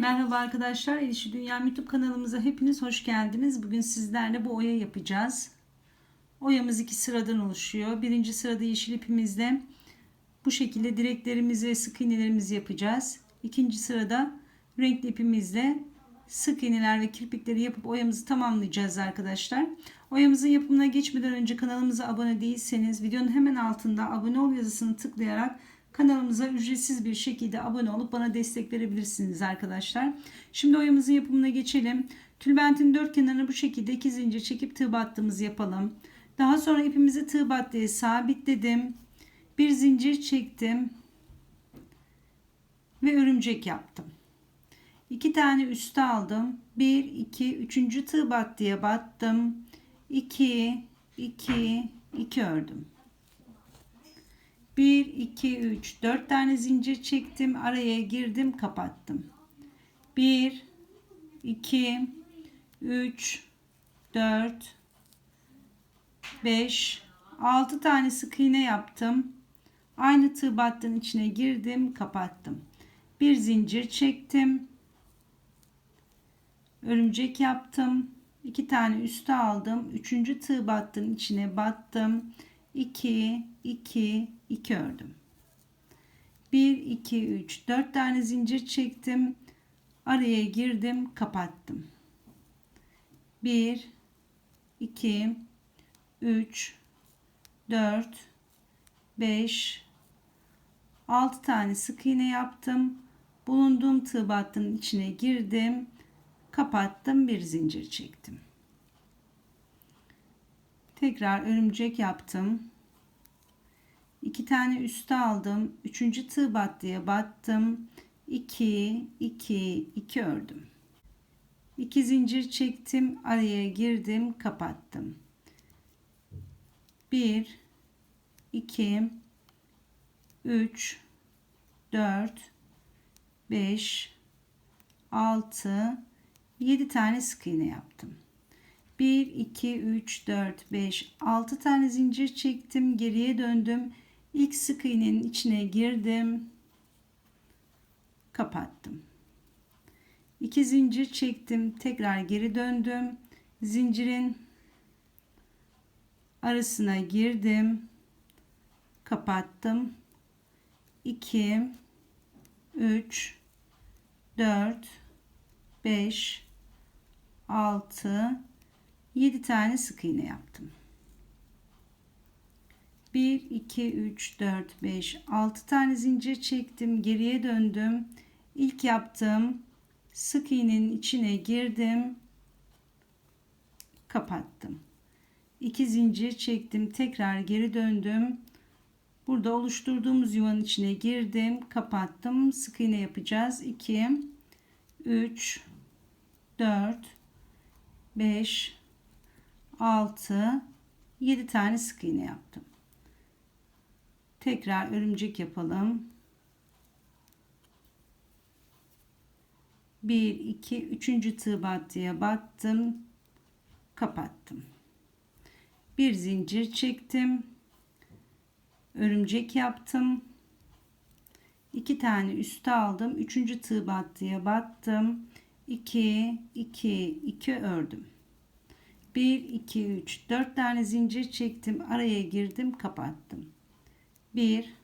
Merhaba arkadaşlar, Elişi Dünya YouTube kanalımıza hepiniz hoş geldiniz. Bugün sizlerle bu oya yapacağız. Oyamız iki sıradan oluşuyor. Birinci sırada yeşil ipimizle bu şekilde direklerimizi ve sık iğnelerimizi yapacağız. İkinci sırada renkli ipimizle sık iğneler ve kirpikleri yapıp oyamızı tamamlayacağız arkadaşlar. Oyamızın yapımına geçmeden önce kanalımıza abone değilseniz videonun hemen altında abone ol yazısını tıklayarak kanalımıza ücretsiz bir şekilde abone olup bana destek verebilirsiniz arkadaşlar. Şimdi oyamızın yapımına geçelim. Tülbentin dört kenarını bu şekilde iki zincir çekip tığ battığımızı yapalım. Daha sonra ipimizi tığ battıya sabitledim. Bir zincir çektim. Ve örümcek yaptım. İki tane üste aldım. 1 2 3. tığ battıya battım. 2 2 2 ördüm. 1 2 3 4 tane zincir çektim. Araya girdim, kapattım. 1 2 3 4 5 6 tane sık iğne yaptım. Aynı tığ battının içine girdim, kapattım. Bir zincir çektim. Örümcek yaptım. 2 tane üste aldım. 3. tığ battının içine battım. 2 2 2 ördüm. 1 2 3 4 tane zincir çektim. Araya girdim, kapattım. 1 2 3 4 5 6 tane sık iğne yaptım. Bulunduğum tığ battının içine girdim. Kapattım. Bir zincir çektim. Tekrar örümcek yaptım. 2 tane üste aldım. 3. tığ battıya battım. 2 2 2 ördüm. 2 zincir çektim, araya girdim, kapattım. 1 2 3 4 5 6 7 tane sık iğne yaptım. 1 2 3 4 5 6 tane zincir çektim, geriye döndüm. İlk sık iğnenin içine girdim. Kapattım. 2 zincir çektim, tekrar geri döndüm. Zincirin arasına girdim. Kapattım. 2 3 4 5 6 7 tane sık iğne yaptım. 1 2 3 4 5 6 tane zincir çektim, geriye döndüm. İlk yaptığım sık iğnenin içine girdim. Kapattım. 2 zincir çektim, tekrar geri döndüm. Burada oluşturduğumuz yuvanın içine girdim, kapattım. Sık iğne yapacağız. 2 3 4 5 6 7 tane sık iğne yaptım. Tekrar örümcek yapalım. 1 2 3. tığ battıya battım. Kapattım. Bir zincir çektim. Örümcek yaptım. 2 tane üste aldım. 3. tığ battıya battım. 2 2 2 ördüm. 1 2 3 4 tane zincir çektim. Araya girdim, kapattım. 1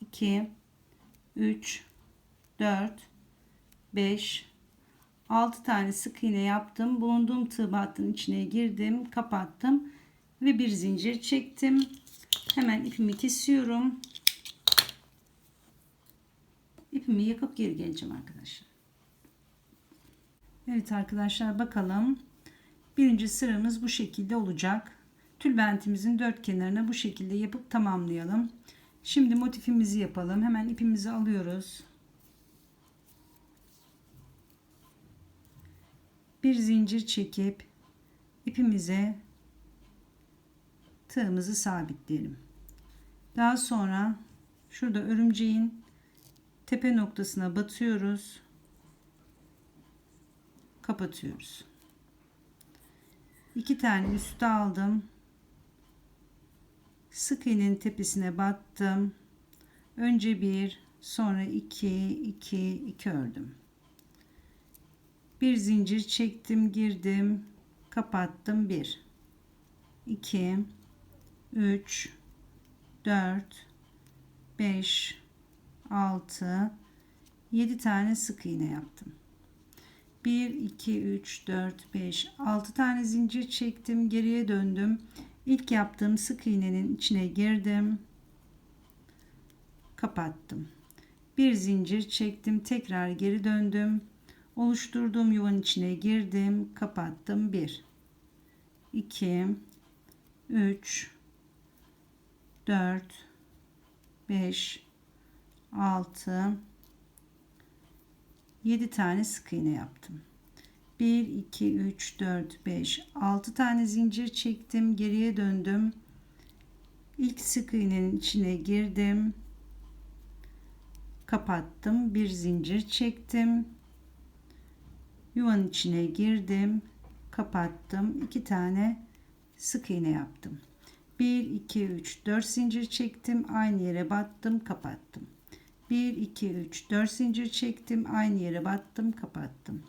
2 3 4 5 6 tane sık iğne yaptım. Bulunduğum tığ içine girdim, kapattım ve bir zincir çektim. Hemen ipimi kesiyorum. İpimi yakıp geri geleceğim arkadaşlar. Evet arkadaşlar bakalım. Birinci sıramız bu şekilde olacak. Tülbentimizin dört kenarına bu şekilde yapıp tamamlayalım. Şimdi motifimizi yapalım. Hemen ipimizi alıyoruz. Bir zincir çekip ipimize tığımızı sabitleyelim. Daha sonra şurada örümceğin tepe noktasına batıyoruz. Kapatıyoruz. İki tane üste aldım. Sık iğnenin tepesine battım. Önce bir, sonra iki, iki, iki ördüm. bir zincir çektim girdim kapattım 1 2 3 4 5 6 7 tane sık iğne yaptım 1 2 3 4 5 6 tane zincir çektim geriye döndüm. İlk yaptığım sık iğnenin içine girdim. Kapattım. Bir zincir çektim tekrar geri döndüm. Oluşturduğum yuvanın içine girdim kapattım. 1 2 3 4 5 6 7 tane sık iğne yaptım. 1 2 3 4 5 6 tane zincir çektim geriye döndüm. İlk sık iğnenin içine girdim. Kapattım bir zincir çektim. Yuvanın içine girdim kapattım iki tane sık iğne yaptım. 1 2 3 4 zincir çektim aynı yere battım kapattım 1 2 3 4 zincir çektim. Aynı yere battım kapattım.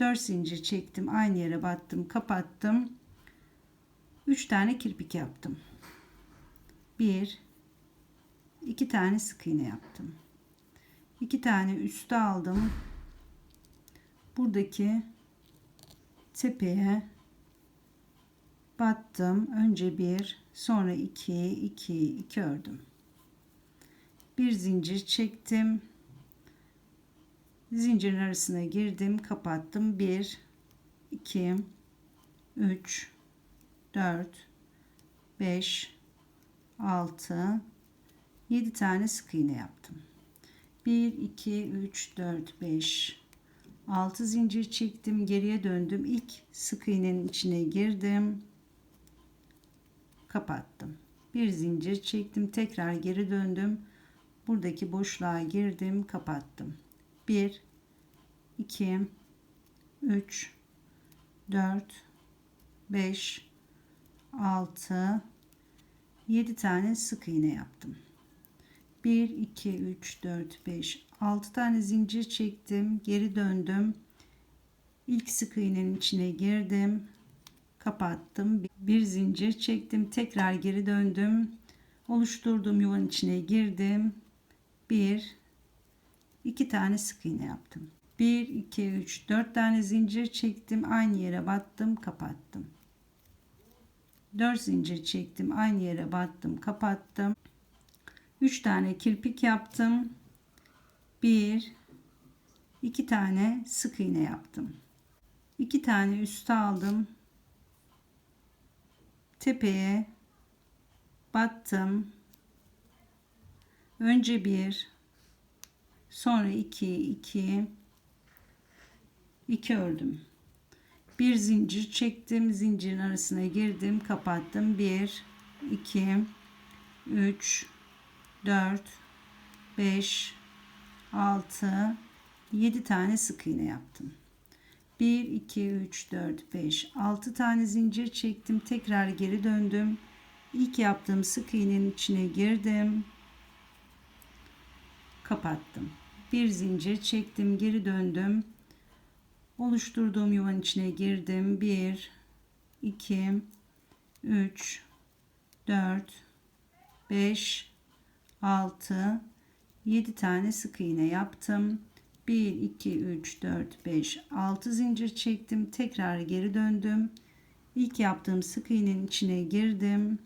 4 zincir çektim. Aynı yere battım kapattım. 3 tane kirpik yaptım. 1 2 tane sık iğne yaptım. 2 tane üste aldım. Buradaki tepeye battım. Önce bir sonra iki iki iki ördüm bir zincir çektim. Zincirin arasına girdim kapattım. 1 2 3 4 5 6 7 tane sık iğne yaptım. 1 2 3 4 5 6 zincir çektim. Geriye döndüm. İlk sık iğnenin içine girdim. Kapattım. Bir zincir çektim. Tekrar geri döndüm buradaki boşluğa girdim kapattım. 1 2 3 4 5 6 7 tane sık iğne yaptım. 1 2 3 4 5 6 tane zincir çektim geri döndüm. İlk sık iğnenin içine girdim kapattım. Bir zincir çektim tekrar geri döndüm. Oluşturduğum yuvanın içine girdim 1 2 tane sık iğne yaptım. 1 2 3 4 tane zincir çektim aynı yere battım kapattım. 4 zincir çektim aynı yere battım kapattım. 3 tane kirpik yaptım. 1 2 tane sık iğne yaptım. 2 tane üste aldım. Tepeye battım önce bir sonra iki iki. İki ördüm. Bir zincir çektim zincirin arasına girdim kapattım. 1 2 3 4 5 6 7 tane sık iğne yaptım. 1 2 3 4 5 6 tane zincir çektim. Tekrar geri döndüm. İlk yaptığım sık iğnenin içine girdim kapattım. Bir zincir çektim geri döndüm. Oluşturduğum yuvanın içine girdim. 1 2 3 4 5 6 7 tane sık iğne yaptım. 1 2 3 4 5 6 zincir çektim. Tekrar geri döndüm. İlk yaptığım sık iğnenin içine girdim.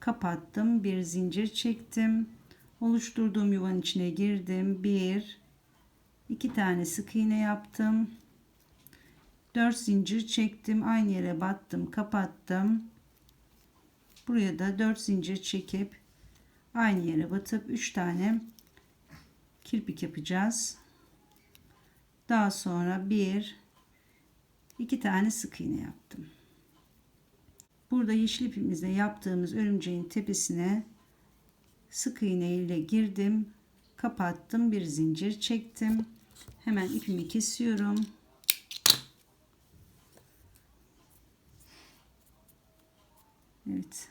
Kapattım bir zincir çektim oluşturduğum yuvanın içine girdim. 1 2 tane sık iğne yaptım. 4 zincir çektim. Aynı yere battım kapattım. Buraya da 4 zincir çekip aynı yere batıp 3 tane kirpik yapacağız. Daha sonra 1 2 tane sık iğne yaptım. Burada yeşil ipimizle yaptığımız örümceğin tepesine sık iğne ile girdim kapattım bir zincir çektim hemen ipimi kesiyorum Evet.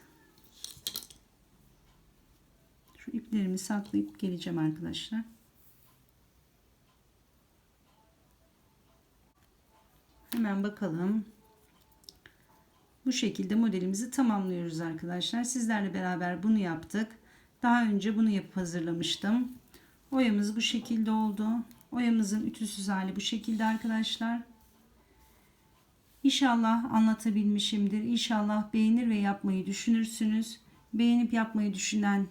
Şu iplerimi saklayıp geleceğim arkadaşlar. Hemen bakalım. Bu şekilde modelimizi tamamlıyoruz arkadaşlar. Sizlerle beraber bunu yaptık. Daha önce bunu yapıp hazırlamıştım. Oyamız bu şekilde oldu. Oyamızın ütüsüz hali bu şekilde arkadaşlar. İnşallah anlatabilmişimdir. İnşallah beğenir ve yapmayı düşünürsünüz. Beğenip yapmayı düşünen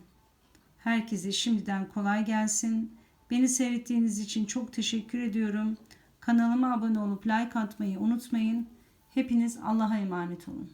herkese şimdiden kolay gelsin. Beni seyrettiğiniz için çok teşekkür ediyorum. Kanalıma abone olup like atmayı unutmayın. Hepiniz Allah'a emanet olun.